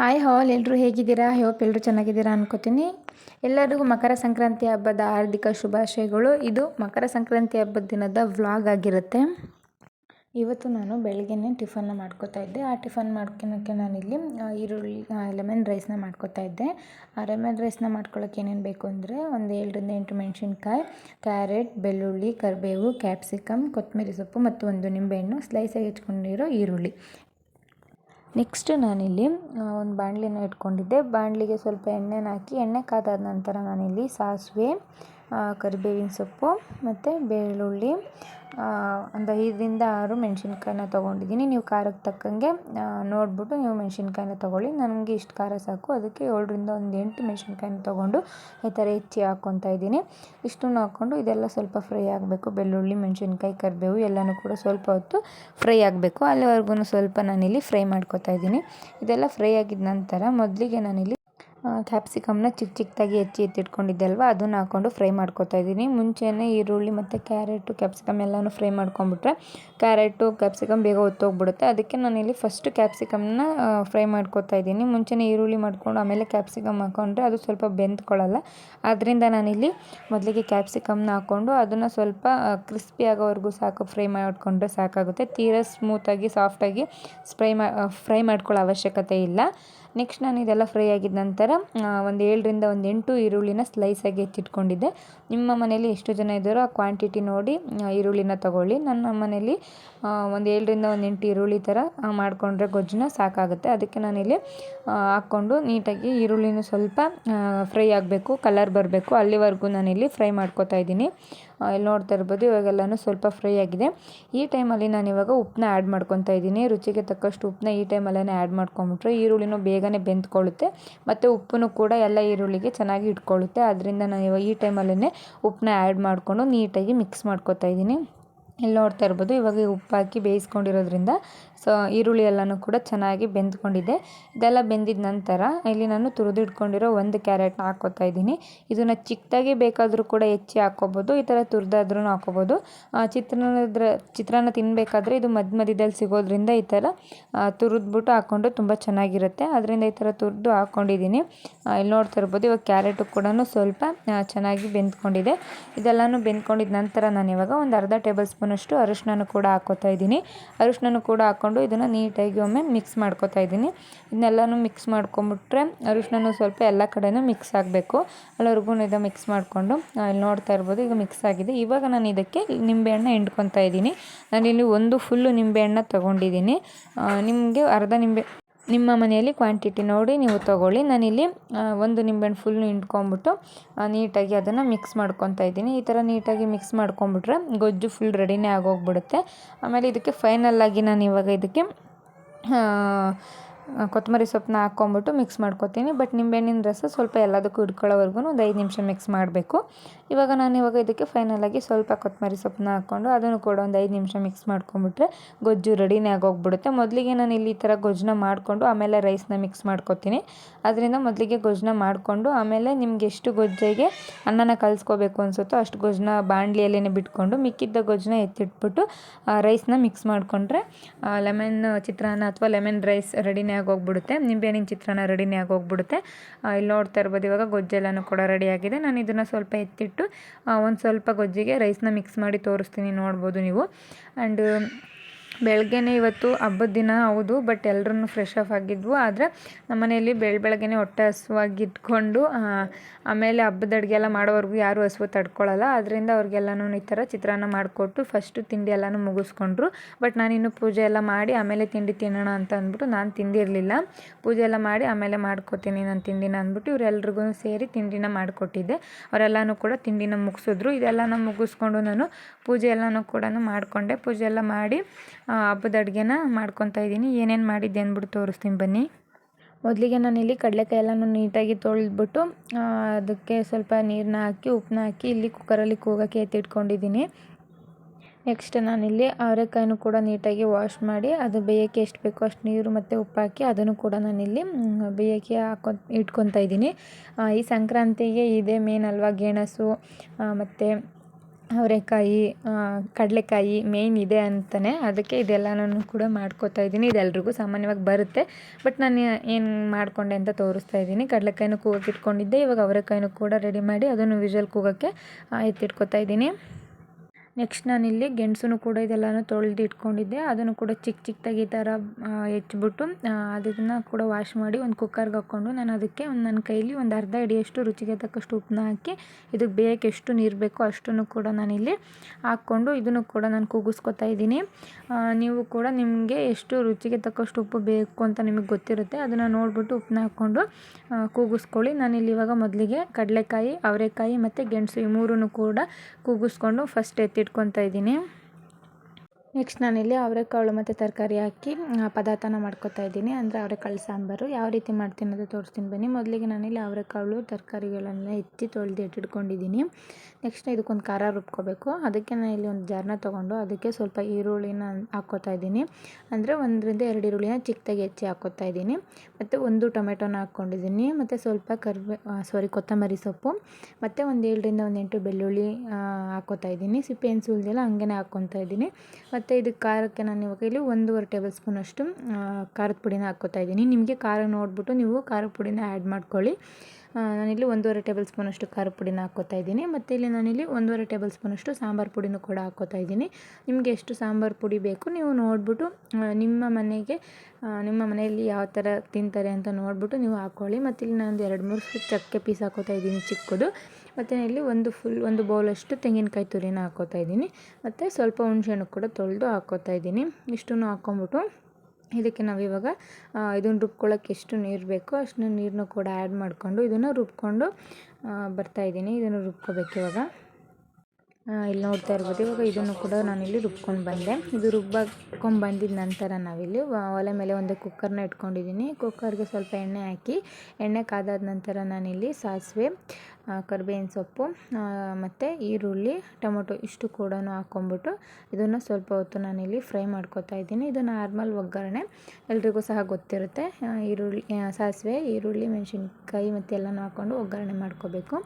Hi ಹಾಲ್ ಎಲ್ಲರೂ ಹೇಗಿದ್ದೀರಾ? Hope ಎಲ್ಲರೂ ಚೆನ್ನಾಗಿದ್ದೀರಾ ಅನ್ಕೋತೀನಿ. ಎಲ್ಲರಿಗೂ ಮಕರ ಸಂಕ್ರಾಂತಿ ಹಬ್ಬದ ಹಾರ್ದಿಕ ಶುಭಾಶಯಗಳು. ಇದು ಮಕರ ಸಂಕ್ರಾಂತಿ ಹಬ್ಬದ ದಿನದ ವ್ಲಾಗ್ ಆಗಿರುತ್ತೆ. ಇವತ್ತು ನಾನು ಬೆಳಗ್ಗೆನೆ ಟಿಫನ್ನ ಮಾಡ್ಕೋತಾ ಇದ್ದೆ. ಆ ಟಿಫನ್ ಮಾಡ್ಕೊಳೋಕ್ಕೆ ನಾನಿಲ್ಲಿ ಈರುಳ್ಳಿ ಲೆಮನ್ ರೈಸ್ನ ಮಾಡ್ಕೋತಾ ಇದ್ದೆ. ಆ ಲೆಮನ್ ರೈಸ್ನ ಮಾಡ್ಕೊಳ್ಳೋಕೆ ಏನೇನು ಬೇಕು ಅಂದರೆ ಒಂದು ಏಳರಿಂದ ಎಂಟು ಮೆಣಸಿನ್ಕಾಯಿ, ಕ್ಯಾರೆಟ್, ಬೆಳ್ಳುಳ್ಳಿ, ಕರಿಬೇವು ಕ್ಯಾಪ್ಸಿಕಮ್ ಕೊತ್ತಂಬರಿ ಸೊಪ್ಪು ಮತ್ತು ಒಂದು ನಿಂಬೆಹಣ್ಣು. ಸ್ಲೈಸಾಗಿ ಹೆಚ್ಕೊಂಡಿರೋ ಈರುಳ್ಳಿ. ನೆಕ್ಸ್ಟ್ ನಾನಿಲ್ಲಿ ಒಂದು ಬಾಣಲಿನ ಇಟ್ಕೊಂಡಿದ್ದೆ. ಬಾಣಲಿಗೆ ಸ್ವಲ್ಪ ಎಣ್ಣೆನ ಹಾಕಿ, ಎಣ್ಣೆ ಕಾದಾದ ನಂತರ ನಾನಿಲ್ಲಿ ಸಾಸಿವೆ ಕರಿಬೇವಿನ ಸೊಪ್ಪು ಮತ್ತು ಬೆಳ್ಳುಳ್ಳಿ ಒಂದು ಐದರಿಂದ ಆರು ಮೆಣಸಿನ್ಕಾಯಿನ ತೊಗೊಂಡಿದ್ದೀನಿ. ನೀವು ಖಾರಕ್ಕೆ ತಕ್ಕಂಗೆ ನೋಡಿಬಿಟ್ಟು ನೀವು ಮೆಣಸಿನ್ಕಾಯಿನ ತೊಗೊಳ್ಳಿ. ನನಗೆ ಇಷ್ಟು ಖಾರ ಸಾಕು. ಅದಕ್ಕೆ ಏಳರಿಂದ ಒಂದು ಎಂಟು ಮೆಣಸಿನ್ಕಾಯಿನ ತೊಗೊಂಡು ಈ ಥರ ಹೆಚ್ಚಿ ಹಾಕ್ಕೊತಾ ಇದ್ದೀನಿ. ಇಷ್ಟನ್ನು ಹಾಕ್ಕೊಂಡು ಇದೆಲ್ಲ ಸ್ವಲ್ಪ ಫ್ರೈ ಆಗಬೇಕು. ಬೆಳ್ಳುಳ್ಳಿ, ಮೆಣಸಿನ್ಕಾಯಿ, ಕರಿಬೇವು ಎಲ್ಲನೂ ಕೂಡ ಸ್ವಲ್ಪ ಹೊತ್ತು ಫ್ರೈ ಆಗಬೇಕು. ಅಲ್ಲಿವರೆಗೂ ಸ್ವಲ್ಪ ನಾನಿಲ್ಲಿ ಫ್ರೈ ಮಾಡ್ಕೊತಾ ಇದ್ದೀನಿ. ಇದೆಲ್ಲ ಫ್ರೈ ಆಗಿದ ನಂತರ ಮೊದಲಿಗೆ ನಾನಿಲ್ಲಿ ಕ್ಯಾಪ್ಸಿಕಮ್ನ ಚಿಕ್ಕ ಚಿಕ್ಕದಾಗಿ ಹೆಚ್ಚಿ ಎತ್ತಿಟ್ಕೊಂಡಿದ್ದೆ ಅಲ್ವಾ ಅದನ್ನು ಹಾಕ್ಕೊಂಡು ಫ್ರೈ ಮಾಡ್ಕೊತಾ ಇದ್ದೀನಿ. ಮುಂಚೆನೇ ಈರುಳ್ಳಿ ಮತ್ತು ಕ್ಯಾರೆಟು ಕ್ಯಾಪ್ಸಿಕಮ್ ಎಲ್ಲನೂ ಫ್ರೈ ಮಾಡ್ಕೊಂಬಿಟ್ರೆ ಕ್ಯಾರೆಟು ಕ್ಯಾಪ್ಸಿಕಮ್ ಬೇಗ ಹೊತ್ತೋಗ್ಬಿಡುತ್ತೆ ಅದಕ್ಕೆ ನಾನಿಲ್ಲಿ ಫಸ್ಟ್ ಕ್ಯಾಪ್ಸಿಕಮ್ನ ಫ್ರೈ ಮಾಡ್ಕೊತಾ ಇದ್ದೀನಿ. ಮುಂಚೆನೇ ಈರುಳ್ಳಿ ಮಾಡ್ಕೊಂಡು ಆಮೇಲೆ ಕ್ಯಾಪ್ಸಿಕಮ್ ಹಾಕ್ಕೊಂಡ್ರೆ ಅದು ಸ್ವಲ್ಪ ಬೆಂದ್ಕೊಳ್ಳಲ್ಲ. ಆದ್ದರಿಂದ ನಾನಿಲ್ಲಿ ಮೊದಲಿಗೆ ಕ್ಯಾಪ್ಸಿಕಮ್ನ ಹಾಕ್ಕೊಂಡು ಅದನ್ನು ಸ್ವಲ್ಪ ಕ್ರಿಸ್ಪಿ ಆಗೋವರೆಗೂ ಸಾಕು, ಫ್ರೈ ಮಾಡಿಕೊಂಡ್ರೆ ಸಾಕಾಗುತ್ತೆ. ತೀರಾ ಸ್ಮೂತಾಗಿ ಸಾಫ್ಟಾಗಿ ಸ್ಪ್ರೈ ಮಾ ಫ್ರೈ ಮಾಡ್ಕೊಳ್ಳೋ ಅವಶ್ಯಕತೆ ಇಲ್ಲ. ನೆಕ್ಸ್ಟ್ ನಾನು ಇದೆಲ್ಲ ಫ್ರೈ ಆಗಿದ ನಂತರ ಒಂದು ಏಳರಿಂದ ಒಂದು ಎಂಟು ಈರುಳ್ಳಿನ ಸ್ಲೈಸಾಗಿ ಹೆಚ್ಚಿಟ್ಕೊಂಡಿದ್ದೆ. ನಿಮ್ಮ ಮನೇಲಿ ಎಷ್ಟು ಜನ ಇದ್ದಾರೋ ಆ ಕ್ವಾಂಟಿಟಿ ನೋಡಿ ಈರುಳ್ಳಿನ ತಗೊಳ್ಳಿ. ನನ್ನ ಮನೇಲಿ ಒಂದು ಏಳರಿಂದ ಒಂದು ಎಂಟು ಈರುಳ್ಳಿ ಥರ ಮಾಡಿಕೊಂಡ್ರೆ ಗೊಜ್ಜನ್ನ ಸಾಕಾಗುತ್ತೆ. ಅದಕ್ಕೆ ನಾನಿಲ್ಲಿ ಹಾಕ್ಕೊಂಡು ನೀಟಾಗಿ ಈರುಳ್ಳಿನೂ ಸ್ವಲ್ಪ ಫ್ರೈ ಆಗಬೇಕು ಕಲರ್ ಬರಬೇಕು. ಅಲ್ಲಿವರೆಗೂ ನಾನಿಲ್ಲಿ ಫ್ರೈ ಮಾಡ್ಕೊತಾ ಇದ್ದೀನಿ. ಇಲ್ಲಿ ನೋಡ್ತಾ ಇರ್ಬೋದು, ಇವಾಗೆಲ್ಲನೂ ಸ್ವಲ್ಪ ಫ್ರೈ ಆಗಿದೆ. ಈ ಟೈಮಲ್ಲಿ ನಾನು ಇವಾಗ ಉಪ್ಪನ್ನ ಆ್ಯಡ್ ಮಾಡ್ಕೊತಾ ಇದ್ದೀನಿ. ರುಚಿಗೆ ತಕ್ಕಷ್ಟು ಉಪ್ಪನ್ನ ಈ ಟೈಮಲ್ಲೇ ಆ್ಯಡ್ ಮಾಡ್ಕೊಂಬಿಟ್ರೆ ಈರುಳ್ಳಿನೂ ಬೇಗನೆ ಬೆಂದ್ಕೊಳ್ಳುತ್ತೆ. ಮತ್ತು ಉಪ್ಪನ್ನು ಕೂಡ ಎಲ್ಲ ಈರುಳ್ಳಿಗೆ ಚೆನ್ನಾಗಿ ಇಟ್ಕೊಳ್ಳುತ್ತೆ. ಅದರಿಂದ ನಾನು ಇವಾಗ ಈ ಟೈಮಲ್ಲೇ ಉಪ್ಪನ್ನ ಆ್ಯಡ್ ಮಾಡಿಕೊಂಡು ನೀಟಾಗಿ ಮಿಕ್ಸ್ ಮಾಡ್ಕೊತಾ ಇದ್ದೀನಿ. ಇಲ್ಲಿ ನೋಡ್ತಾ ಇರ್ಬೋದು, ಇವಾಗ ಉಪ್ಪು ಹಾಕಿ ಬೇಯಿಸ್ಕೊಂಡಿರೋದ್ರಿಂದ ಸೊ ಈರುಳ್ಳಿ ಎಲ್ಲನೂ ಕೂಡ ಚೆನ್ನಾಗಿ ಬೆಂದ್ಕೊಂಡಿದೆ ಇದೆಲ್ಲ ಬೆಂದಿದ ನಂತರ ಇಲ್ಲಿ ನಾನು ತುರಿದಿಟ್ಕೊಂಡಿರೋ ಒಂದು ಕ್ಯಾರೆಟ್ನ ಹಾಕ್ಕೋತಾ ಇದ್ದೀನಿ. ಇದನ್ನು ಚಿಕ್ಕದಾಗಿ ಬೇಕಾದರೂ ಕೂಡ ಹೆಚ್ಚಿ ಹಾಕ್ಕೋಬೋದು ಈ ಥರ ತುರಿದಾದ್ರೂ ಹಾಕ್ಕೋಬೋದು ಚಿತ್ರಾನ್ನದ ಚಿತ್ರಾನ್ನ ತಿನ್ನಬೇಕಾದ್ರೆ ಇದು ಮಧ್ಯ ಮಧ್ಯದಲ್ಲಿ ಸಿಗೋದ್ರಿಂದ ಈ ಥರ ತುರಿದ್ಬಿಟ್ಟು ಹಾಕ್ಕೊಂಡು ತುಂಬ ಚೆನ್ನಾಗಿರುತ್ತೆ. ಅದರಿಂದ ಈ ಥರ ತುರಿದು ಹಾಕ್ಕೊಂಡಿದ್ದೀನಿ ಇಲ್ಲಿ ನೋಡ್ತಾ ಇರ್ಬೋದು ಇವಾಗ ಕ್ಯಾರೆಟು ಕೂಡ ಸ್ವಲ್ಪ ಚೆನ್ನಾಗಿ ಬೆಂದ್ಕೊಂಡಿದೆ. ಇದೆಲ್ಲನೂ ಬೆಂದ್ಕೊಂಡಿದ ನಂತರ ನಾನು ಇವಾಗ ಒಂದು ಅರ್ಧ ಟೇಬಲ್ ಸ್ಪೂನಷ್ಟು ಅರಿಶಿನ ಕೂಡ ಹಾಕ್ಕೋತಾ ಇದ್ದೀನಿ. ಅರಿಶಿನ ಕೂಡ ಹಾಕ್ಕೊಂಡು ಇದನ್ನು ನೀಟಾಗಿ ಒಮ್ಮೆ ಮಿಕ್ಸ್ ಮಾಡ್ಕೋತಾ ಇದ್ದೀನಿ. ಇದನ್ನೆಲ್ಲನೂ ಮಿಕ್ಸ್ ಮಾಡ್ಕೊಂಬಿಟ್ರೆ ಅರಿಶಿನೂ ಸ್ವಲ್ಪ ಎಲ್ಲ ಕಡೆಯೂ ಮಿಕ್ಸ್ ಆಗಬೇಕು. ಅಲ್ಲವರೆಗೂ ಇದು ಮಿಕ್ಸ್ ಮಾಡಿಕೊಂಡು ಇಲ್ಲಿ ನೋಡ್ತಾ ಇರ್ಬೋದು, ಈಗ ಮಿಕ್ಸ್ ಆಗಿದೆ. ಇವಾಗ ನಾನು ಇದಕ್ಕೆ ನಿಂಬೆಹಣ್ಣು ಹಿಂಡ್ಕೊತಾ ಇದ್ದೀನಿ. ನಾನಿಲ್ಲಿ ಒಂದು ಫುಲ್ಲು ನಿಂಬೆಹಣ್ಣು ತೊಗೊಂಡಿದ್ದೀನಿ. ನಿಮಗೆ ಅರ್ಧ ನಿಂಬೆ ನಿಮ್ಮ ಮನೆಯಲ್ಲಿ ಕ್ವಾಂಟಿಟಿ ನೋಡಿ ನೀವು ತೊಗೊಳ್ಳಿ. ನಾನಿಲ್ಲಿ ಒಂದು ನಿಂಬೆಹಣ್ಣು ಫುಲ್ ಹಿಂಡ್ಕೊಂಬಿಟ್ಟು ನೀಟಾಗಿ ಅದನ್ನು ಮಿಕ್ಸ್ ಮಾಡ್ಕೊತಾ ಇದ್ದೀನಿ. ಈ ಥರ ನೀಟಾಗಿ ಮಿಕ್ಸ್ ಮಾಡ್ಕೊಂಬಿಟ್ರೆ ಗೊಜ್ಜು ಫುಲ್ ರೆಡಿನೇ ಆಗೋಗ್ಬಿಡುತ್ತೆ. ಆಮೇಲೆ ಇದಕ್ಕೆ ಫೈನಲ್ಲಾಗಿ ನಾನು ಇವಾಗ ಇದಕ್ಕೆ ಕೊತ್ತಂಬರಿ ಸೊಪ್ಪನ್ನ ಹಾಕ್ಕೊಂಬಿಟ್ಟು ಮಿಕ್ಸ್ ಮಾಡ್ಕೊತೀನಿ. ಬಟ್ ನಿಂಬೆಹಣ್ಣಿನ ರಸ ಸ್ವಲ್ಪ ಎಲ್ಲದಕ್ಕೂ ಹಿಡ್ಕೊಳ್ಳೋವರೆಗೂ ಒಂದು ಐದು ನಿಮಿಷ ಮಿಕ್ಸ್ ಮಾಡಬೇಕು. ಇವಾಗ ನಾನು ಇವಾಗ ಇದಕ್ಕೆ ಫೈನಲಾಗಿ ಸ್ವಲ್ಪ ಕೊತ್ತಂಬರಿ ಸೊಪ್ಪನ್ನ ಹಾಕ್ಕೊಂಡು ಅದನ್ನು ಕೂಡ ಒಂದು ಐದು ನಿಮಿಷ ಮಿಕ್ಸ್ ಮಾಡ್ಕೊಂಬಿಟ್ರೆ ಗೊಜ್ಜು ರೆಡಿನೇ ಆಗೋಗ್ಬಿಡುತ್ತೆ. ಮೊದಲಿಗೆ ನಾನು ಇಲ್ಲಿ ಈ ಥರ ಗೊಜ್ಜನ್ನ ಮಾಡಿಕೊಂಡು ಆಮೇಲೆ ರೈಸ್ನ ಮಿಕ್ಸ್ ಮಾಡ್ಕೊತೀನಿ. ಅದರಿಂದ ಮೊದಲಿಗೆ ಗೊಜ್ಜನ್ನ ಮಾಡಿಕೊಂಡು ಆಮೇಲೆ ನಿಮ್ಗೆ ಎಷ್ಟು ಗೊಜ್ಜಿಗೆ ಅನ್ನನ ಕಲಿಸ್ಕೋಬೇಕು ಅನಿಸುತ್ತೋ ಅಷ್ಟು ಗೊಜ್ಜನ್ನ ಬಾಣಲಿಯಲ್ಲೇ ಬಿಟ್ಕೊಂಡು ಮಿಕ್ಕಿದ್ದ ಗೊಜ್ಜನ್ನ ಎತ್ತಿಟ್ಬಿಟ್ಟು ರೈಸ್ನ ಮಿಕ್ಸ್ ಮಾಡಿಕೊಂಡ್ರೆ ಲೆಮನ್ ಚಿತ್ರಾನ್ನ ಅಥವಾ ಲೆಮನ್ ರೈಸ್ ರೆಡಿನೇ ಆಗೋಗ್ಬಿಡುತ್ತೆ ನಿಂಬೆಹಣ್ಣಿನ ಚಿತ್ರಾನ್ನ ರೆಡಿನೇ ಆಗೋಗ್ಬಿಡುತ್ತೆ ಇಲ್ಲಿ ನೋಡ್ತಾ ಇರ್ಬೋದು, ಇವಾಗ ಗೊಜ್ಜೆಲ್ಲನೂ ಕೂಡ ರೆಡಿಯಾಗಿದೆ. ನಾನು ಇದನ್ನು ಸ್ವಲ್ಪ ಎತ್ತಿಟ್ಟು ಒಂದು ಸ್ವಲ್ಪ ಗೊಜ್ಜಿಗೆ ರೈಸ್ನ ಮಿಕ್ಸ್ ಮಾಡಿ ತೋರಿಸ್ತೀನಿ ನೋಡ್ಬೋದು ನೀವು. ಆ್ಯಂಡ್ ಬೆಳಗ್ಗೆನೇ ಇವತ್ತು ಹಬ್ಬದ ದಿನ ಹೌದು ಬಟ್ ಎಲ್ಲರೂ ಫ್ರೆಶ್ ಆಫ್ ಆಗಿದ್ವು. ಆದರೆ ನಮ್ಮ ಮನೆಯಲ್ಲಿ ಬೆಳ, ಬೆಳಗ್ಗೆನೇ ಹೊಟ್ಟೆ ಹಸುವಾಗಿ ಇಟ್ಕೊಂಡು ಆಮೇಲೆ ಹಬ್ಬದ ಅಡುಗೆ ಎಲ್ಲ ಮಾಡೋವರೆಗೂ ಯಾರೂ ಹಸುವು ತಡ್ಕೊಳ್ಳಲ್ಲ ಅದರಿಂದ ಅವ್ರಿಗೆಲ್ಲನೂ ಈ ಥರ ಚಿತ್ರಾನ್ನ ಮಾಡಿಕೊಟ್ಟು ಫಸ್ಟು ತಿಂಡಿ ಎಲ್ಲನೂ ಮುಗಿಸ್ಕೊಂಡ್ರು. ಬಟ್ ನಾನಿನ್ನು ಪೂಜೆ ಎಲ್ಲ ಮಾಡಿ ಆಮೇಲೆ ತಿಂಡಿ ತಿನ್ನೋಣ ಅಂತ ಅಂದ್ಬಿಟ್ಟು ನಾನು ತಿಂದಿರಲಿಲ್ಲ. ಪೂಜೆ ಎಲ್ಲ ಮಾಡಿ ಆಮೇಲೆ ಮಾಡ್ಕೋತೀನಿ ನಾನು ತಿಂಡಿನ ಅಂದ್ಬಿಟ್ಟು ಇವರೆಲ್ರಿಗೂ ಸೇರಿ ತಿಂಡಿನ ಮಾಡಿಕೊಟ್ಟಿದ್ದೆ. ಅವರೆಲ್ಲನೂ ಕೂಡ ತಿಂಡಿನ ಮುಗಿಸಿದ್ರು. ಇದೆಲ್ಲನೂ ಮುಗಿಸ್ಕೊಂಡು ನಾನು ಪೂಜೆ ಎಲ್ಲನೂ ಕೂಡ ಮಾಡಿಕೊಂಡೆ. ಪೂಜೆ ಎಲ್ಲ ಮಾಡಿ ಹಬ್ಬದ ಅಡುಗೆನ ಮಾಡ್ಕೊತಾ ಇದ್ದೀನಿ. ಏನೇನು ಮಾಡಿದ್ದೆ ಅಂದ್ಬಿಟ್ಟು ತೋರಿಸ್ತೀನಿ ಬನ್ನಿ. ಮೊದಲಿಗೆ ನಾನಿಲ್ಲಿ ಕಡಲೆಕಾಯಿ ಎಲ್ಲ ನೀಟಾಗಿ ತೊಳೆದ್ಬಿಟ್ಟು ಅದಕ್ಕೆ ಸ್ವಲ್ಪ ನೀರನ್ನ ಹಾಕಿ ಉಪ್ಪನ್ನ ಹಾಕಿ ಇಲ್ಲಿ ಕುಕ್ಕರಲ್ಲಿ ಕೂಗಕ್ಕೆ ಎತ್ತಿಟ್ಕೊಂಡಿದ್ದೀನಿ ನೆಕ್ಸ್ಟ್ ನಾನಿಲ್ಲಿ ಅವರೆಕಾಯಿನೂ ಕೂಡ ನೀಟಾಗಿ ವಾಶ್ ಮಾಡಿ, ಅದು ಬೇಯೋಕ್ಕೆ ಎಷ್ಟು ಬೇಕೋ ಅಷ್ಟು ನೀರು ಮತ್ತು ಉಪ್ಪು ಹಾಕಿ ಅದನ್ನು ಕೂಡ ನಾನಿಲ್ಲಿ ಬೇಯೋಕ್ಕೆ ಹಾಕೊ, ಇಟ್ಕೊತಾ ಇದ್ದೀನಿ. ಈ ಸಂಕ್ರಾಂತಿಗೆ ಇದೇ ಮೇನ್ ಅಲ್ವಾ ಗೆಣಸು ಮತ್ತು ಅವರೆಕಾಯಿ ಕಡಲೆಕಾಯಿ ಮೇಯ್ನ್ ಇದೆ ಅಂತಲೇ ಅದಕ್ಕೆ ಇದೆಲ್ಲನೂ ಕೂಡ ಮಾಡ್ಕೋತಾ ಇದ್ದೀನಿ. ಇದೆಲ್ಲರಿಗೂ ಸಾಮಾನ್ಯವಾಗಿ ಬರುತ್ತೆ. ಬಟ್ ನಾನು ಏನು ಮಾಡಿಕೊಂಡೆ ಅಂತ ತೋರಿಸ್ತಾ ಇದ್ದೀನಿ. ಕಡಲೆಕಾಯಿನೂ ಕೂಗಿಟ್ಕೊಂಡಿದ್ದೆ ಇವಾಗ ಅವರೆಕಾಯಿನೂ ಕೂಡ ರೆಡಿ ಮಾಡಿ ಅದನ್ನು ವಿಷಲ್ ಕೂಗೋಕ್ಕೆ ಎತ್ತಿಟ್ಕೊತಾ ಇದ್ದೀನಿ. ನೆಕ್ಸ್ಟ್ ನಾನಿಲ್ಲಿ ಗೆಣಸನ್ನು ಕೂಡ ಇದೆಲ್ಲನೂ ತೊಳೆದು ಇಟ್ಕೊಂಡಿದ್ದೆ. ಅದನ್ನು ಕೂಡ ಚಿಕ್ಕ ಚಿಕ್ಕದಾಗಿ ಈ ಥರ ಹೆಚ್ಚಿಬಿಟ್ಟು ಅದನ್ನು ಕೂಡ ವಾಶ್ ಮಾಡಿ ಒಂದು ಕುಕ್ಕರ್ಗೆ ಹಾಕ್ಕೊಂಡು ನಾನು ಅದಕ್ಕೆ ಒಂದು ನನ್ನ ಕೈಲಿ ಒಂದು ಅರ್ಧ ಹಿಡಿಯಷ್ಟು ರುಚಿಗೆ ತಕ್ಕಷ್ಟು ಉಪ್ಪನ್ನ ಹಾಕಿ ಇದಕ್ಕೆ ಬೇಕು ಎಷ್ಟು ನೀರು ಬೇಕೋ ಅಷ್ಟನ್ನು ಕೂಡ ನಾನಿಲ್ಲಿ ಹಾಕ್ಕೊಂಡು ಇದನ್ನು ಕೂಡ ನಾನು ಕೂಗಿಸ್ಕೊತಾ ಇದ್ದೀನಿ. ನೀವು ಕೂಡ ನಿಮಗೆ ಎಷ್ಟು ರುಚಿಗೆ ತಕ್ಕಷ್ಟು ಉಪ್ಪು ಬೇಕು ಅಂತ ನಿಮಗೆ ಗೊತ್ತಿರುತ್ತೆ, ಅದನ್ನು ನೋಡಿಬಿಟ್ಟು ಉಪ್ಪನ್ನ ಹಾಕ್ಕೊಂಡು ಕೂಗಿಸ್ಕೊಳ್ಳಿ ನಾನಿಲ್ಲಿ ಇವಾಗ ಮೊದಲಿಗೆ ಕಡಲೆಕಾಯಿ, ಅವರೆಕಾಯಿ ಮತ್ತು ಗೆಣಸು ಈ ಮೂರನ್ನು ಕೂಡ ಕೂಗಿಸ್ಕೊಂಡು ಫಸ್ಟ್ ಎತ್ತಿ ಇಟ್ಕೊತಾ ಇದ್ದೀನಿ. ನೆಕ್ಸ್ಟ್ ನಾನಿಲ್ಲಿ ಅವರೆಕಾಳು ಮತ್ತು ತರಕಾರಿ ಹಾಕಿ ಪದಾರ್ಥನ ಮಾಡ್ಕೊತಾ ಇದ್ದೀನಿ. ಅಂದರೆ ಅವರೆಕಾಳು ಸಾಂಬಾರು. ಯಾವ ರೀತಿ ಮಾಡ್ತೀನಿ ಅಂತ ತೋರಿಸ್ತೀನಿ ಬನ್ನಿ. ಮೊದಲಿಗೆ ನಾನಿಲ್ಲಿ ಅವರೆಕಾಳು, ತರಕಾರಿಗಳನ್ನೆಲ್ಲ ಎತ್ತಿ ತೊಳೆದು ಇಟ್ಟಿಟ್ಕೊಂಡಿದ್ದೀನಿ. ನೆಕ್ಸ್ಟ್ ಇದಕ್ಕೊಂದು ಖಾರ ರುಬ್ಕೋಬೇಕು. ಅದಕ್ಕೆ ನಾನು ಇಲ್ಲಿ ಒಂದು ಜಾರ್ನ ತೊಗೊಂಡು ಅದಕ್ಕೆ ಸ್ವಲ್ಪ ಈರುಳ್ಳಿನ ಹಾಕ್ಕೋತಾ ಇದ್ದೀನಿ. ಅಂದರೆ ಒಂದರಿಂದ ಎರಡು ಈರುಳ್ಳಿನ ಚಿಕ್ಕದಾಗಿ ಹೆಚ್ಚಿ ಹಾಕ್ಕೋತಾ ಇದ್ದೀನಿ. ಮತ್ತು ಒಂದು ಟೊಮೆಟೊನ ಹಾಕ್ಕೊಂಡಿದ್ದೀನಿ. ಮತ್ತು ಸ್ವಲ್ಪ ಕರಿಬೇ ಸಾರಿ ಕೊತ್ತಂಬರಿ ಸೊಪ್ಪು. ಮತ್ತು ಒಂದು ಏಳರಿಂದ ಒಂದು ಬೆಳ್ಳುಳ್ಳಿ ಹಾಕ್ಕೋತಾ ಇದ್ದೀನಿ. ಸಿಪ್ಪೆ ಏನು ಸುಲಿದಿಲ್ಲ ಹಂಗೆ ಹಾಕ್ಕೊತಾ ಇದ್ದೀನಿ. ಮತ್ತು ಇದು ಖಾರಕ್ಕೆ ನಾನು ಇವಾಗ ಇಲ್ಲಿ ಒಂದೂವರೆ ಟೇಬಲ್ ಸ್ಪೂನಷ್ಟು ಖಾರದ ಪುಡಿನ ಹಾಕ್ಕೋತಾ ಇದ್ದೀನಿ. ನಿಮಗೆ ಖಾರ ನೋಡಿಬಿಟ್ಟು ನೀವು ಖಾರದ ಪುಡಿನ ಆ್ಯಡ್ ಮಾಡ್ಕೊಳ್ಳಿ. ನಾನಿಲ್ಲಿ ಒಂದೂವರೆ ಟೇಬಲ್ ಸ್ಪೂನಷ್ಟು ಖಾರ ಪುಡಿನ ಹಾಕ್ಕೋತಾ ಇದ್ದೀನಿ. ಮತ್ತು ಇಲ್ಲಿ ನಾನಿಲ್ಲಿ ಒಂದೂವರೆ ಟೇಬಲ್ ಸ್ಪೂನಷ್ಟು ಸಾಂಬಾರು ಪುಡಿನೂ ಕೂಡ ಹಾಕ್ಕೋತಾ ಇದ್ದೀನಿ. ನಿಮಗೆ ಎಷ್ಟು ಸಾಂಬಾರು ಪುಡಿ ಬೇಕು ನೀವು ನೋಡಿಬಿಟ್ಟು ನಿಮ್ಮ ಮನೆಗೆ ನಿಮ್ಮ ಮನೆಯಲ್ಲಿ ಯಾವ ಥರ ತಿಂತಾರೆ ಅಂತ ನೋಡಿಬಿಟ್ಟು ನೀವು ಹಾಕ್ಕೊಳ್ಳಿ. ಮತ್ತು ಇಲ್ಲಿ ನಾನು ಎರಡು ಮೂರು ಚಕ್ಕೆ ಪೀಸ್ ಹಾಕ್ಕೋತಾ ಇದ್ದೀನಿ ಚಿಕ್ಕದು. ಮತ್ತು ಇಲ್ಲಿ ಒಂದು ಫುಲ್ ಒಂದು ಬೌಲಷ್ಟು ತೆಂಗಿನಕಾಯಿ ತುರಿನ ಹಾಕೋತಾ ಇದ್ದೀನಿ. ಮತ್ತು ಸ್ವಲ್ಪ ಹುಣಸೆಹಣ್ಣು ಕೂಡ ತೊಳೆದು ಹಾಕೋತಾ ಇದ್ದೀನಿ. ಇಷ್ಟನ್ನು ಹಾಕ್ಕೊಂಬಿಟ್ಟು ಇದಕ್ಕೆ ನಾವು ಇವಾಗ ಇದನ್ನು ರುಬ್ಕೊಳ್ಳೋಕೆ ಎಷ್ಟು ನೀರು ಬೇಕೋ ಅಷ್ಟು ನೀರನ್ನು ಕೂಡ ಆ್ಯಡ್ ಮಾಡಿಕೊಂಡು ಇದನ್ನು ರುಬ್ಕೊಂಡು ಬರ್ತಾಯಿದ್ದೀನಿ ಇದನ್ನು ರುಬ್ಕೋಬೇಕು ಇವಾಗ. ಇಲ್ಲಿ ನೋಡ್ತಾ ಇರ್ಬೋದು, ಇವಾಗ ಇದನ್ನು ಕೂಡ ನಾನಿಲ್ಲಿ ರುಬ್ಕೊಂಡು ಬಂದೆ. ಇದು ರುಬ್ಬಾಕೊಂಡು ಬಂದಿದ ನಂತರ ನಾವಿಲ್ಲಿ ಒಲೆ ಮೇಲೆ ಒಂದು ಕುಕ್ಕರ್ನ ಇಟ್ಕೊಂಡಿದ್ದೀನಿ ಕುಕ್ಕರ್ಗೆ ಸ್ವಲ್ಪ ಎಣ್ಣೆ ಹಾಕಿ, ಎಣ್ಣೆ ಕಾದಾದ ನಂತರ ನಾನಿಲ್ಲಿ ಸಾಸಿವೆ ಕರಿಬೇವಿನ ಸೊಪ್ಪು ಮತ್ತು ಈರುಳ್ಳಿ, ಟೊಮೊಟೊ ಇಷ್ಟು ಕೂಡ ಹಾಕ್ಕೊಂಬಿಟ್ಟು ಇದನ್ನು ಸ್ವಲ್ಪ ಹೊತ್ತು ನಾನಿಲ್ಲಿ ಫ್ರೈ ಮಾಡ್ಕೊತಾ ಇದ್ದೀನಿ. ಇದು ನಾರ್ಮಲ್ ಒಗ್ಗರಣೆ. ಎಲ್ರಿಗೂ ಸಹ ಗೊತ್ತಿರುತ್ತೆ. ಈರುಳ್ಳಿ ಸಾಸಿವೆ, ಈರುಳ್ಳಿ, ಮೆಣಸಿನ್ಕಾಯಿ ಮತ್ತು ಎಲ್ಲನೂ ಹಾಕ್ಕೊಂಡು ಒಗ್ಗರಣೆ ಮಾಡ್ಕೋಬೇಕು.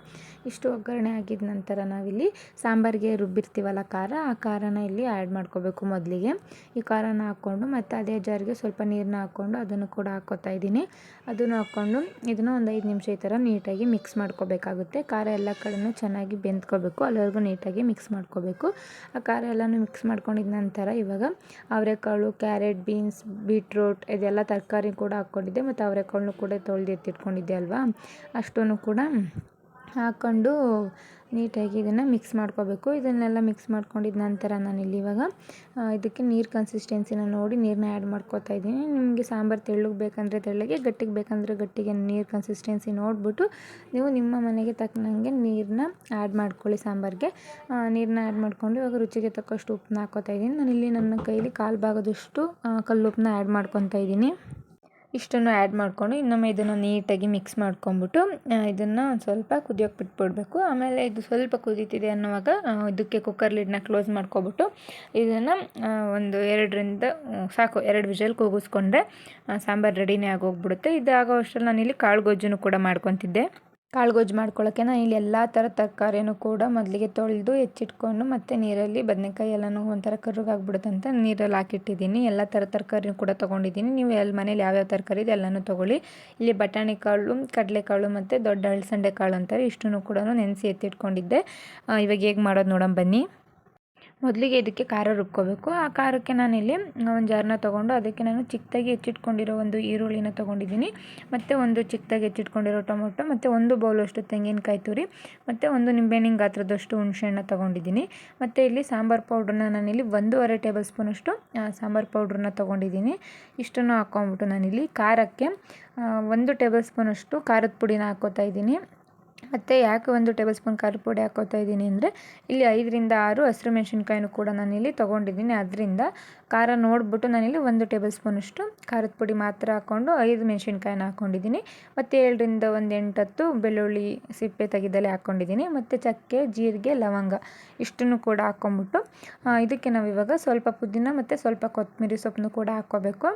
ಇಷ್ಟು ಒಗ್ಗರಣೆ ಆಗಿದ ನಂತರ ನಾವಿಲ್ಲಿ ಸಾಂಬಾರಿಗೆ ರುಬ್ಬಿರ್ತೀವಲ್ಲ ಖಾರ, ಆ ಖಾರನ ಇಲ್ಲಿ ಆ್ಯಡ್ ಮಾಡ್ಕೋಬೇಕು ಮೊದಲಿಗೆ. ಈ ಖಾರನ ಹಾಕ್ಕೊಂಡು ಮತ್ತು ಅದೇ ಜಾರಿಗೆ ಸ್ವಲ್ಪ ನೀರನ್ನ ಹಾಕ್ಕೊಂಡು ಅದನ್ನು ಕೂಡ ಹಾಕ್ಕೋತಾ ಇದ್ದೀನಿ. ಅದನ್ನು ಹಾಕ್ಕೊಂಡು ಇದನ್ನು ಒಂದು ಐದು ನಿಮಿಷ ಈ ಥರ ನೀಟಾಗಿ ಮಿಕ್ಸ್ ಮಾಡ್ಕೋಬೇಕಾಗುತ್ತೆ. ಖಾರ ಎಲ್ಲ ಕಡೆಯೂ ಚೆನ್ನಾಗಿ ಬೆಂದ್ಕೋಬೇಕು. ಅಲ್ಲಿವರೆಗೂ ನೀಟಾಗಿ ಮಿಕ್ಸ್ ಮಾಡ್ಕೋಬೇಕು. ಆ ಖಾರ ಎಲ್ಲನೂ ಮಿಕ್ಸ್ ಮಾಡ್ಕೊಂಡಿದ ನಂತರ ಇವಾಗ ಅವರೆಕಾಳು, ಕ್ಯಾರೆಟ್, ಬೀನ್ಸ್, ಬೀಟ್ರೋಟ್ ಇದೆಲ್ಲ ತರಕಾರಿ ಕೂಡ ಹಾಕ್ಕೊಂಡಿದ್ದೆ. ಮತ್ತು ಅವರೆಕಾಳನ್ನು ಕೂಡ ತೊಳೆದು ಎತ್ತಿಟ್ಕೊಂಡಿದ್ದೆ ಅಲ್ವಾ? ಅಷ್ಟನ್ನು ಕೂಡ ಹಾಕ್ಕೊಂಡು ನೀಟಾಗಿ ಇದನ್ನು ಮಿಕ್ಸ್ ಮಾಡ್ಕೋಬೇಕು. ಇದನ್ನೆಲ್ಲ ಮಿಕ್ಸ್ ಮಾಡ್ಕೊಂಡಿದ ನಂತರ ನಾನಿಲ್ಲಿ ಇವಾಗ ಇದಕ್ಕೆ ನೀರು ಕನ್ಸಿಸ್ಟೆನ್ಸಿನ ನೋಡಿ ನೀರನ್ನ ಆ್ಯಡ್ ಮಾಡ್ಕೋತಾ ಇದ್ದೀನಿ. ನಿಮಗೆ ಸಾಂಬಾರು ತೆಳ್ಳಗೆ ಬೇಕಂದರೆ ತೆಳ್ಳಗೆ, ಗಟ್ಟಿಗೆ ಬೇಕಂದರೆ ಗಟ್ಟಿಗೆ ನೀರು ಕನ್ಸಿಸ್ಟೆನ್ಸಿ ನೋಡಿಬಿಟ್ಟು ನೀವು ನಿಮ್ಮ ಮನೆಗೆ ತಕ್ಕನಂಗೆ ನೀರನ್ನ ಆ್ಯಡ್ ಮಾಡ್ಕೊಳ್ಳಿ ಸಾಂಬಾರಿಗೆ. ನೀರನ್ನ ಆ್ಯಡ್ ಮಾಡಿಕೊಂಡು ಇವಾಗ ರುಚಿಗೆ ತಕ್ಕಷ್ಟು ಉಪ್ಪನ್ನ ಹಾಕೋತಾ ಇದ್ದೀನಿ. ನಾನಿಲ್ಲಿ ನನ್ನ ಕೈಲಿ ಕಾಲು ಭಾಗದಷ್ಟು ಕಲ್ಲುಪ್ಪನ್ನ ಆ್ಯಡ್ ಮಾಡ್ಕೊತಾ ಇದ್ದೀನಿ. ಇಷ್ಟನ್ನು ಆ್ಯಡ್ ಮಾಡಿಕೊಂಡು ಇನ್ನೊಮ್ಮೆ ಇದನ್ನು ನೀಟಾಗಿ ಮಿಕ್ಸ್ ಮಾಡ್ಕೊಂಬಿಟ್ಟು ಇದನ್ನು ಒಂದು ಸ್ವಲ್ಪ ಕುದಿಯೋಕೆ ಬಿಟ್ಬಿಡಬೇಕು. ಆಮೇಲೆ ಇದು ಸ್ವಲ್ಪ ಕುದೀತಿದೆ ಅನ್ನುವಾಗ ಇದಕ್ಕೆ ಕುಕ್ಕರ್ ಲಿಡ್ನ ಕ್ಲೋಸ್ ಮಾಡ್ಕೊಬಿಟ್ಟು ಇದನ್ನು ಒಂದು ಎರಡರಿಂದ ಸಾಕು, ಎರಡು ವಿಷಲ್ ಕೂಗಿಸ್ಕೊಂಡ್ರೆ ಸಾಂಬಾರು ರೆಡಿನೇ ಆಗೋಗ್ಬಿಡುತ್ತೆ. ಇದು ಆಗೋ ಅಷ್ಟರಲ್ಲಿ ನಾನಿಲ್ಲಿ ಕಾಳು ಗೊಜ್ಜನ್ನು ಕೂಡ ಮಾಡ್ಕೊತಿದ್ದೆ. ಕಾಳು ಗೊಜ್ಜು ಮಾಡ್ಕೊಳ್ಳೋಕ್ಕೆ ನಾನು ಇಲ್ಲಿ ಎಲ್ಲ ಥರ ತರಕಾರಿನೂ ಕೂಡ ಮೊದಲಿಗೆ ತೊಳೆದು ಹೆಚ್ಚಿಟ್ಕೊಂಡು ಮತ್ತು ನೀರಲ್ಲಿ ಬದನೆಕಾಯಿ ಎಲ್ಲನೂ ಒಂಥರ ಕರ್ರುಗಾಗ್ಬಿಡುತ್ತಂತ ನೀರಲ್ಲಿ ಹಾಕಿಟ್ಟಿದ್ದೀನಿ. ಎಲ್ಲ ಥರ ತರಕಾರಿನೂ ಕೂಡ ತೊಗೊಂಡಿದ್ದೀನಿ. ನೀವು ಎಲ್ಲಿ ಮನೇಲಿ ಯಾವ್ಯಾವ ತರಕಾರಿ ಇದೆ ಎಲ್ಲನೂ ತೊಗೊಳ್ಳಿ. ಇಲ್ಲಿ ಬಟಾಣಿ ಕಾಳು ಕಡಲೆಕಾಳು ಮತ್ತು ದೊಡ್ಡ ಅಳಸಂಡೆ ಕಾಳು ಅಂತಾರೆ. ಇಷ್ಟನ್ನು ಕೂಡ ನೆನೆಸಿ ಎತ್ತಿಟ್ಕೊಂಡಿದ್ದೆ. ಇವಾಗ ಹೇಗೆ ಮಾಡೋದು ನೋಡೋಣ ಬನ್ನಿ. ಮೊದಲಿಗೆ ಇದಕ್ಕೆ ಖಾರ ರುಬ್ಕೋಬೇಕು. ಆ ಖಾರಕ್ಕೆ ನಾನಿಲ್ಲಿ ಒಂದು ಜಾರನ್ನ ತೊಗೊಂಡು ಅದಕ್ಕೆ ನಾನು ಚಿಕ್ಕದಾಗಿ ಹೆಚ್ಚಿಟ್ಕೊಂಡಿರೋ ಒಂದು ಈರುಳ್ಳಿನ ತೊಗೊಂಡಿದ್ದೀನಿ. ಮತ್ತು ಒಂದು ಚಿಕ್ಕದಾಗಿ ಹೆಚ್ಚಿಟ್ಕೊಂಡಿರೋ ಟೊಮೊಟೊ, ಮತ್ತು ಒಂದು ಬೌಲಷ್ಟು ತೆಂಗಿನಕಾಯಿ ತುರಿ, ಮತ್ತು ಒಂದು ನಿಂಬೆಹಣ್ಣಿನ ಗಾತ್ರದಷ್ಟು ಹುಣಸೆಹಣ್ಣ ತೊಗೊಂಡಿದ್ದೀನಿ. ಮತ್ತು ಇಲ್ಲಿ ಸಾಂಬಾರು ಪೌಡ್ರನ್ನ ನಾನಿಲ್ಲಿ ಒಂದೂವರೆ ಟೇಬಲ್ ಸ್ಪೂನಷ್ಟು ಸಾಂಬಾರು ಪೌಡ್ರನ್ನ ತೊಗೊಂಡಿದ್ದೀನಿ. ಇಷ್ಟನ್ನು ಹಾಕ್ಕೊಂಬಿಟ್ಟು ನಾನಿಲ್ಲಿ ಖಾರಕ್ಕೆ ಒಂದು ಟೇಬಲ್ ಸ್ಪೂನಷ್ಟು ಖಾರದ ಪುಡಿನ ಹಾಕ್ಕೋತಾ ಇದ್ದೀನಿ. ಮತ್ತು ಯಾಕೆ ಒಂದು ಟೇಬಲ್ ಸ್ಪೂನ್ ಖಾರದ ಪುಡಿ ಹಾಕೋತಾ ಇದ್ದೀನಿ ಅಂದರೆ, ಇಲ್ಲಿ ಐದರಿಂದ ಆರು ಹಸಿರು ಮೆಣಸಿನ್ಕಾಯಿನೂ ಕೂಡ ನಾನಿಲ್ಲಿ ತೊಗೊಂಡಿದ್ದೀನಿ. ಅದರಿಂದ ಖಾರ ನೋಡಿಬಿಟ್ಟು ನಾನಿಲ್ಲಿ ಒಂದು ಟೇಬಲ್ ಸ್ಪೂನಷ್ಟು ಖಾರದ ಪುಡಿ ಮಾತ್ರ ಹಾಕ್ಕೊಂಡು ಐದು ಮೆಣಸಿನ್ಕಾಯಿನ ಹಾಕ್ಕೊಂಡಿದ್ದೀನಿ ಮತ್ತು ಏಳರಿಂದ ಒಂದು ಎಂಟತ್ತು ಬೆಳ್ಳುಳ್ಳಿ ಸಿಪ್ಪೆ ತೆಗೆದಲ್ಲೇ ಹಾಕ್ಕೊಂಡಿದ್ದೀನಿ ಮತ್ತು ಚಕ್ಕೆ, ಜೀರಿಗೆ, ಲವಂಗ ಇಷ್ಟನ್ನು ಕೂಡ ಹಾಕ್ಕೊಂಬಿಟ್ಟು ಇದಕ್ಕೆ ನಾವು ಇವಾಗ ಸ್ವಲ್ಪ ಪುದೀನ ಮತ್ತು ಸ್ವಲ್ಪ ಕೊತ್ತಂಬರಿ ಸೊಪ್ಪನ್ನು ಕೂಡ ಹಾಕ್ಕೋಬೇಕು.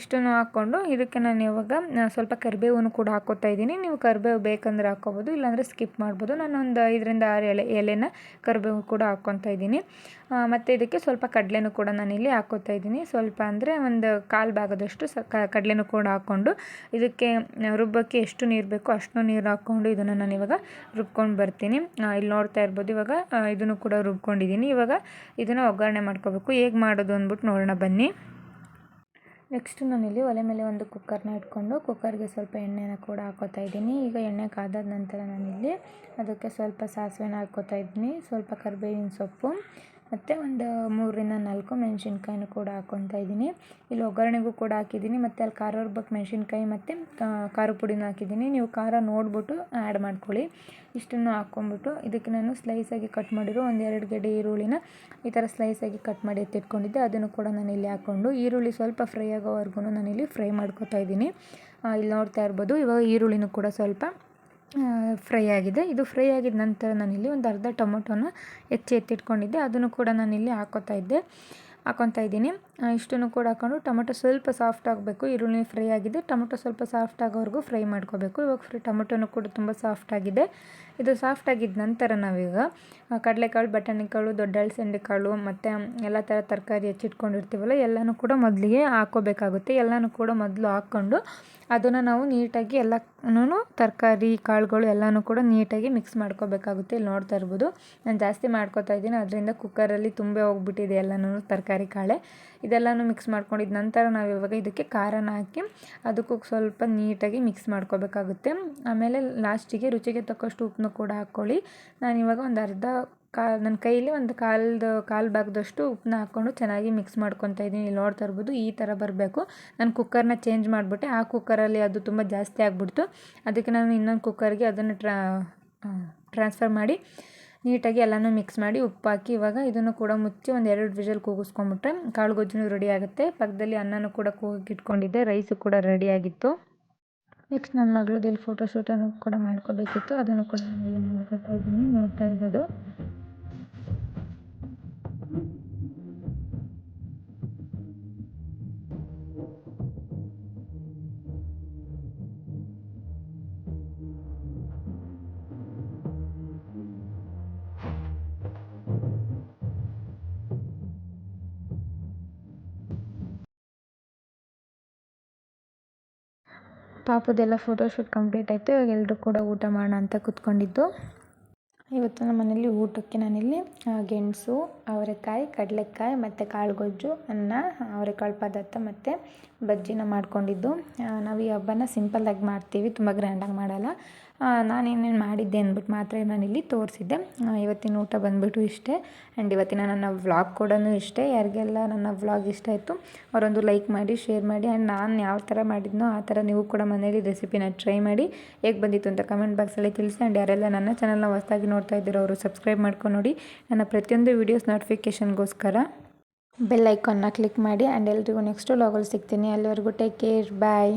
ಇಷ್ಟನ್ನು ಹಾಕ್ಕೊಂಡು ಇದಕ್ಕೆ ನಾನು ಇವಾಗ ಸ್ವಲ್ಪ ಕರಿಬೇವನ್ನು ಕೂಡ ಹಾಕ್ಕೋತಾ ಇದ್ದೀನಿ. ನೀವು ಕರಿಬೇವು ಬೇಕಂದ್ರೆ ಹಾಕ್ಕೋಬೋದು ಇಲ್ಲ ಇಲ್ಲಾಂದರೆ ಸ್ಕಿಪ್ ಮಾಡ್ಬೋದು. ನಾನು ಒಂದು ಐದರಿಂದ ಆರು ಎಲೆ, ಎಲೆನ ಕರಿಬೇವು ಕೂಡ ಹಾಕ್ಕೊತಾ ಇದ್ದೀನಿ. ಮತ್ತು ಇದಕ್ಕೆ ಸ್ವಲ್ಪ ಕಡಲೆನೂ ಕೂಡ ನಾನಿಲ್ಲಿ ಹಾಕೋತಾ ಇದ್ದೀನಿ. ಸ್ವಲ್ಪ ಅಂದರೆ ಒಂದು ಕಾಲು ಭಾಗದಷ್ಟು ಸ ಕಡಲೆನೂ ಕೂಡ ಹಾಕ್ಕೊಂಡು ಇದಕ್ಕೆ ರುಬ್ಬಕ್ಕೆ ಎಷ್ಟು ನೀರು ಬೇಕೋ ಅಷ್ಟು ನೀರು ಹಾಕ್ಕೊಂಡು ಇದನ್ನು ನಾನು ಇವಾಗ ರುಬ್ಕೊಂಡು ಬರ್ತೀನಿ. ಇಲ್ಲಿ ನೋಡ್ತಾ ಇರ್ಬೋದು ಇವಾಗ ಇದನ್ನು ಕೂಡ ರುಬ್ಕೊಂಡಿದ್ದೀನಿ. ಇವಾಗ ಇದನ್ನು ಒಗ್ಗರಣೆ ಮಾಡ್ಕೋಬೇಕು. ಹೇಗೆ ಮಾಡೋದು ಅಂದ್ಬಿಟ್ಟು ನೋಡೋಣ ಬನ್ನಿ. ನೆಕ್ಸ್ಟ್ ನಾನಿಲ್ಲಿ ಒಲೆ ಮೇಲೆ ಒಂದು ಕುಕ್ಕರ್ನ ಇಟ್ಕೊಂಡು ಕುಕ್ಕರ್ಗೆ ಸ್ವಲ್ಪ ಎಣ್ಣೆನ ಕೂಡ ಹಾಕೋತಾ ಇದ್ದೀನಿ. ಈಗ ಎಣ್ಣೆ ಕಾದಾದ ನಂತರ ನಾನಿಲ್ಲಿ ಅದಕ್ಕೆ ಸ್ವಲ್ಪ ಸಾಸಿವೆನ ಹಾಕ್ಕೋತಾ ಇದ್ದೀನಿ. ಸ್ವಲ್ಪ ಕರಿಬೇವಿನ ಸೊಪ್ಪು ಮತ್ತು ಒಂದು ಮೂರರಿಂದ ನಾಲ್ಕು ಮೆಣಸಿನ್ಕಾಯಿನೂ ಕೂಡ ಹಾಕ್ಕೊತಾ ಇದ್ದೀನಿ. ಇಲ್ಲಿ ಒಗ್ಗರಣೆಗೂ ಕೂಡ ಹಾಕಿದ್ದೀನಿ. ಮತ್ತು ಅಲ್ಲಿ ಖಾರ ರುಬ್ಬಕ್ಕೆ ಮೆಣಸಿನ್ಕಾಯಿ ಮತ್ತು ಖಾರ ಪುಡಿನೂ ಹಾಕಿದ್ದೀನಿ. ನೀವು ಖಾರ ನೋಡಿಬಿಟ್ಟು ಆ್ಯಡ್ ಮಾಡ್ಕೊಳ್ಳಿ. ಇಷ್ಟನ್ನು ಹಾಕ್ಕೊಂಬಿಟ್ಟು ಇದಕ್ಕೆ ನಾನು ಸ್ಲೈಸಾಗಿ ಕಟ್ ಮಾಡಿರೋ ಒಂದು ಎರಡು ಗಡ್ಡೆ ಈರುಳ್ಳಿನ ಈ ಥರ ಸ್ಲೈಸಾಗಿ ಕಟ್ ಮಾಡಿ ಎತ್ತಿಟ್ಕೊಂಡಿದ್ದೆ. ಅದನ್ನು ಕೂಡ ನಾನು ಇಲ್ಲಿ ಹಾಕ್ಕೊಂಡು ಈರುಳ್ಳಿ ಸ್ವಲ್ಪ ಫ್ರೈ ಆಗೋವರೆಗೂ ನಾನಿಲ್ಲಿ ಫ್ರೈ ಮಾಡ್ಕೊತಾ ಇದ್ದೀನಿ. ಇಲ್ಲಿ ನೋಡ್ತಾ ಇರ್ಬೋದು. ಇವಾಗ ಈರುಳ್ಳಿನೂ ಕೂಡ ಸ್ವಲ್ಪ ಫ್ರೈ ಆಗಿದೆ. ಇದು ಫ್ರೈ ಆಗಿದ ನಂತರ ನಾನಿಲ್ಲಿ ಒಂದು ಅರ್ಧ ಟೊಮೊಟೊನ ಹೆಚ್ಚಿ ಎತ್ತಿಟ್ಕೊಂಡಿದ್ದೆ. ಅದನ್ನು ಕೂಡ ನಾನಿಲ್ಲಿ ಹಾಕೋತಾ ಇದ್ದೆ. ಹಾಕೊತಾ ಇದ್ದೀನಿ. ಇಷ್ಟನ್ನು ಕೂಡ ಹಾಕೊಂಡು ಟೊಮೊಟೊ ಸ್ವಲ್ಪ ಸಾಫ್ಟ್ ಆಗಬೇಕು. ಈರುಳ್ಳಿ ಫ್ರೈ ಆಗಿದೆ. ಟೊಮೊಟೊ ಸ್ವಲ್ಪ ಸಾಫ್ಟ್ ಆಗೋವರೆಗೂ ಫ್ರೈ ಮಾಡ್ಕೋಬೇಕು. ಇವಾಗ ಫ್ರೈ ಟೊಮೊಟೊನೂ ಕೂಡ ತುಂಬ ಸಾಫ್ಟ್ ಆಗಿದೆ. ಇದು ಸಾಫ್ಟ್ ಆಗಿದ ನಂತರ ನಾವೀಗ ಕಡಲೆಕಾಳು, ಬಟಾಣಿಕಾಳು, ದೊಡ್ಡ ಅಳಸಂಡೆ ಕಾಳು ಮತ್ತು ಎಲ್ಲ ಥರ ತರಕಾರಿ ಹೆಚ್ಚಿಟ್ಕೊಂಡಿರ್ತೀವಲ್ಲ, ಎಲ್ಲನೂ ಕೂಡ ಮೊದಲಿಗೆ ಹಾಕೋಬೇಕಾಗುತ್ತೆ. ಎಲ್ಲನೂ ಕೂಡ ಮೊದಲು ಹಾಕ್ಕೊಂಡು ಅದನ್ನು ನಾವು ನೀಟಾಗಿ ಎಲ್ಲನೂ ತರಕಾರಿ, ಕಾಳುಗಳು ಎಲ್ಲನೂ ಕೂಡ ನೀಟಾಗಿ ಮಿಕ್ಸ್ ಮಾಡ್ಕೋಬೇಕಾಗುತ್ತೆ. ಇಲ್ಲಿ ನೋಡ್ತಾ ಇರ್ಬೋದು. ನಾನು ಜಾಸ್ತಿ ಮಾಡ್ಕೋತಾ ಇದ್ದೀನಿ. ಅದರಿಂದ ಕುಕ್ಕರಲ್ಲಿ ತುಂಬೆ ಹೋಗ್ಬಿಟ್ಟಿದೆ ಎಲ್ಲನೂ ತರಕಾರಿ, ಕಾಳೆ. ಇದೆಲ್ಲನೂ ಮಿಕ್ಸ್ ಮಾಡ್ಕೊಂಡಿದ್ದ ನಂತರ ನಾವು ಇವಾಗ ಇದಕ್ಕೆ ಖಾರನ ಹಾಕಿ ಅದಕ್ಕೂ ಸ್ವಲ್ಪ ನೀಟಾಗಿ ಮಿಕ್ಸ್ ಮಾಡ್ಕೋಬೇಕಾಗುತ್ತೆ. ಆಮೇಲೆ ಲಾಸ್ಟಿಗೆ ರುಚಿಗೆ ತಕ್ಕಷ್ಟು ಉಪ್ಪನ್ನು ಕೂಡ ಹಾಕ್ಕೊಳ್ಳಿ ನಾನು ಇವಾಗ ಒಂದು ಅರ್ಧ ಕಾ ನನ್ನ ಕೈಯಲ್ಲಿ ಒಂದು ಕಾಲ್ದು, ಕಾಲು ಭಾಗದಷ್ಟು ಉಪ್ಪನ್ನ ಹಾಕ್ಕೊಂಡು ಚೆನ್ನಾಗಿ ಮಿಕ್ಸ್ ಮಾಡ್ಕೊತಾ ಇದ್ದೀನಿ ಇಲ್ಲಿ ನೋಡ್ತಾ ಈ ಥರ ಬರಬೇಕು. ನಾನು ಕುಕ್ಕರ್ನ ಚೇಂಜ್ ಮಾಡಿಬಿಟ್ಟೆ. ಆ ಕುಕ್ಕರಲ್ಲಿ ಅದು ತುಂಬ ಜಾಸ್ತಿ ಆಗಿಬಿಡ್ತು. ಅದಕ್ಕೆ ನಾನು ಇನ್ನೊಂದು ಕುಕ್ಕರ್ಗೆ ಅದನ್ನು ಟ್ರಾ ಟ್ರಾನ್ಸ್ಫರ್ ಮಾಡಿ ನೀಟಾಗಿ ಎಲ್ಲನೂ ಮಿಕ್ಸ್ ಮಾಡಿ ಉಪ್ಪು ಹಾಕಿ ಇವಾಗ ಇದನ್ನು ಕೂಡ ಮುಚ್ಚಿ ಒಂದು ಎರಡು ವಿಷಲ್ ಕೂಗಿಸ್ಕೊಂಬಿಟ್ರೆ ಕಾಳು ಗೊಜ್ಜು ರೆಡಿ ಆಗುತ್ತೆ. ಪಕ್ಕದಲ್ಲಿ ಅನ್ನನೂ ಕೂಡ ಕೂಗಿಟ್ಕೊಂಡಿದ್ದೆ, ರೈಸು ಕೂಡ ರೆಡಿಯಾಗಿತ್ತು ನೆಕ್ಸ್ಟ್ ನನ್ನ ಮಗಳದ್ದು ಫೋಟೋಶೂಟನ್ನು ಕೂಡ ಮಾಡ್ಕೋಬೇಕಿತ್ತು. ಅದನ್ನು ಕೂಡ ನೋಡ್ತಾ ಇದ್ದೀನಿ, ನೋಡ್ತಾ ಇರೋದು. ಪಾಪದೆಲ್ಲ ಫೋಟೋಶೂಟ್ ಕಂಪ್ಲೀಟ್ ಆಯಿತು, ಇವಾಗ ಎಲ್ಲರೂ ಕೂಡ ಊಟ ಮಾಡೋಣ ಅಂತ ಕೂತ್ಕೊಂಡಿದ್ದು. ಇವತ್ತು ನಮ್ಮ ಮನೇಲಿ ಊಟಕ್ಕೆ ನಾನಿಲ್ಲಿ ಗೆಣಸು, ಅವರೆಕಾಯಿ, ಕಡಲೆಕಾಯಿ ಮತ್ತು ಕಾಳುಗೊಜ್ಜು, ಅನ್ನ, ಅವರೆಕಾಳು ಪದಾರ್ಥ ಮತ್ತು ಬಜ್ಜಿನ ಮಾಡ್ಕೊಂಡಿದ್ದು. ನಾವು ಈ ಹಬ್ಬನ ಸಿಂಪಲ್ಲಾಗಿ ಮಾಡ್ತೀವಿ, ತುಂಬ ಗ್ರ್ಯಾಂಡಾಗಿ ಮಾಡಲ್ಲ. ನಾನೇನೇನು ಮಾಡಿದ್ದೆ ಅಂದ್ಬಿಟ್ಟು ಮಾತ್ರ ನಾನಿಲ್ಲಿ ತೋರಿಸಿದ್ದೆ. ಇವತ್ತಿನ ಊಟ ಬಂದುಬಿಟ್ಟು ಇಷ್ಟೇ. ಆ್ಯಂಡ್ ಇವತ್ತಿನ ನನ್ನ ವ್ಲಾಗ್ ಕೂಡ ಇಷ್ಟೇ. ಯಾರಿಗೆಲ್ಲ ನನ್ನ ವ್ಲಾಗ್ ಇಷ್ಟ ಆಯಿತು, ಅವರೊಂದು ಲೈಕ್ ಮಾಡಿ, ಶೇರ್ ಮಾಡಿ. ಆ್ಯಂಡ್ ನಾನು ಯಾವ ಥರ ಮಾಡಿದ್ನೋ ಆ ಥರ ನೀವು ಕೂಡ ಮನೇಲಿ ರೆಸಿಪಿನ ಟ್ರೈ ಮಾಡಿ. ಹೇಗೆ ಬಂದಿತ್ತು ಅಂತ ಕಮೆಂಟ್ ಬಾಕ್ಸಲ್ಲಿ ತಿಳಿಸಿ. ಆ್ಯಂಡ್ ಯಾರೆಲ್ಲ ನನ್ನ ಚಾನಲ್ನ ಹೊಸದಾಗಿ ನೋಡ್ತಾ ಇದ್ದೀರೋ ಅವರು ಸಬ್ಸ್ಕ್ರೈಬ್ ಮಾಡ್ಕೊಂಡು ನೋಡಿ. ನನ್ನ ಪ್ರತಿಯೊಂದು ವೀಡಿಯೋಸ್ ನೋಟಿಫಿಕೇಷನ್ಗೋಸ್ಕರ ಬೆಲ್ ಐಕಾನ್ನ ಕ್ಲಿಕ್ ಮಾಡಿ. ಆ್ಯಂಡ್ ಎಲ್ರಿಗೂ ನೆಕ್ಸ್ಟ್ ಲಾಗಲ್ಲಿ ಸಿಗ್ತೀನಿ. ಅಲ್ಲಿವರೆಗೂ ಟೇಕ್ ಕೇರ್. ಬಾಯ್.